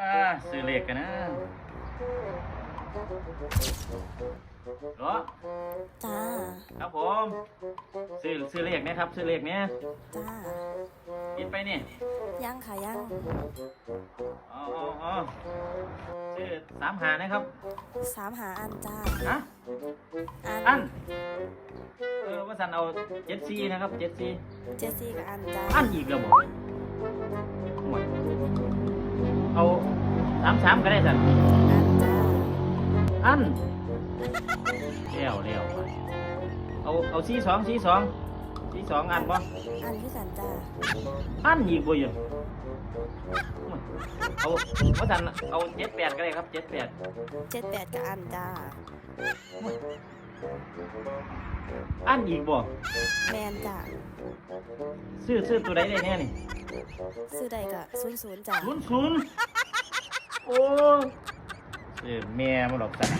อ่าซื้อเลขกันนะเหรอจ้า ครับผมซื้อซื้อเลขนะครับ ซื้อเลขเนี้ยจ้า กินไปนี่ยังค่ะยัง อ๋ออ๋ออ๋อซื้อสามหานะครับ สามหาอันจ้า ฮะ อันอันเออว่าสันเอาเจ็ดซีนะครับเจ็ดซีเจสซี่กับอันจ้า อันอีกแล้วบอกโอ้ยเอาสามสามก็ได้สันอันจ้าอันเลี้ยวเลี้ยวไปเอาเอาซีสองซีสองซีสองอันบ่อันที่สันจ้าอันอีกบ่อยู่โอ้ยเอาว่าสันเอาเจ็ดแปดก็ได้ครับเจ็ดแปดเจ็ดแปดกับอันจ้าอันอีกบ่แมนจ้าซื้อซื้อตัวใดได้แน่นี่ซื้อใดกับศูนย์ศูนย์จ้าศูนย์ศูนย์ โอ้เออแม่มาหลอกสัน